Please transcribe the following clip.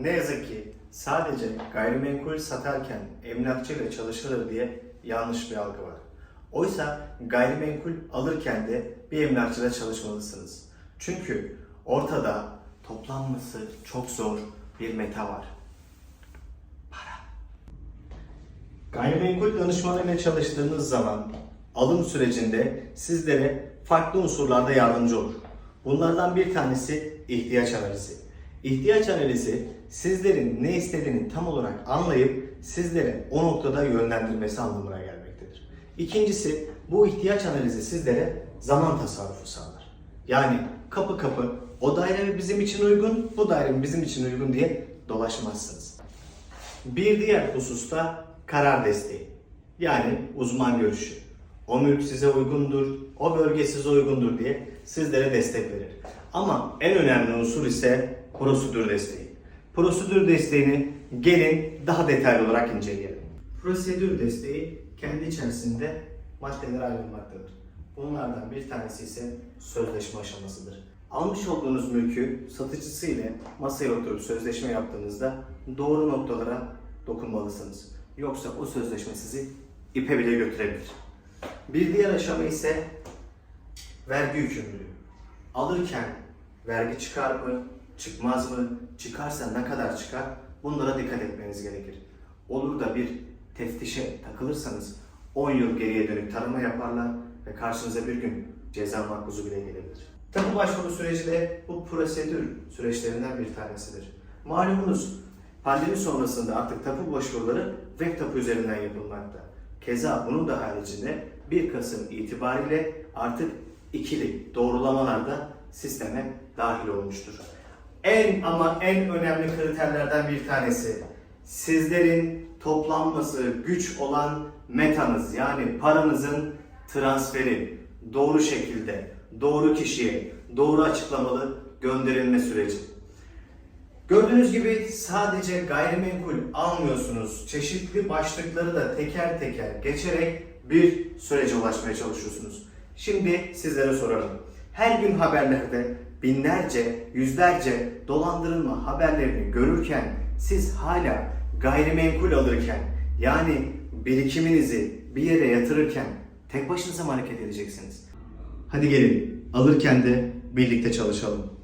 Ne yazık ki sadece gayrimenkul satarken emlakçıyla çalışılır diye yanlış bir algı var. Oysa gayrimenkul alırken de bir emlakçıyla çalışmalısınız. Çünkü ortada toplanması çok zor bir meta var. Para. Gayrimenkul danışmanı ile çalıştığınız zaman alım sürecinde sizlere farklı unsurlarda yardımcı olur. Bunlardan bir tanesi ihtiyaç analizi. İhtiyaç analizi sizlerin ne istediğini tam olarak anlayıp sizlere o noktada yönlendirmesi anlamına gelmektedir. İkincisi bu ihtiyaç analizi sizlere zaman tasarrufu sağlar. Yani kapı kapı o daire bizim için uygun, bu daire bizim için uygun diye dolaşmazsınız. Bir diğer hususta karar desteği. Yani uzman görüşü. O mülk size uygundur, o bölge size uygundur diye sizlere destek verir. Ama en önemli unsur ise prosedür desteği. Prosedür desteğini gelin daha detaylı olarak inceleyelim. Prosedür desteği kendi içerisinde maddelere ayrılmaktadır. Bunlardan bir tanesi ise sözleşme aşamasıdır. Almış olduğunuz mülkü satıcısı ile masaya oturup sözleşme yaptığınızda doğru noktalara dokunmalısınız. Yoksa o sözleşme sizi ipe bile götürebilir. Bir diğer aşama ise vergi yükümlülüğü. Alırken vergi çıkar mı, çıkmaz mı, çıkarsa ne kadar çıkar bunlara dikkat etmeniz gerekir. Olur da bir teftişe takılırsanız 10 yıl geriye dönük tarama yaparlar ve karşınıza bir gün ceza makbuzu bile gelebilir. Tapu başvuru süreci de bu prosedür süreçlerinden bir tanesidir. Malumunuz pandemi sonrasında artık tapu başvuruları web tapu üzerinden yapılmakta. Keza bunun da haricinde 1 Kasım itibariyle artık ikili doğrulamalar da sisteme dahil olmuştur. En ama en önemli kriterlerden bir tanesi sizlerin toplanması güç olan metanız yani paranızın transferi doğru şekilde, doğru kişiye, doğru açıklamalı gönderilme süreci. Gördüğünüz gibi sadece gayrimenkul almıyorsunuz. Çeşitli başlıkları da teker teker geçerek bir sürece ulaşmaya çalışıyorsunuz. Şimdi sizlere soralım. Her gün haberlerde binlerce, yüzlerce dolandırılma haberlerini görürken siz hala gayrimenkul alırken yani birikiminizi bir yere yatırırken tek başınıza mı hareket edeceksiniz? Hadi gelin alırken de birlikte çalışalım.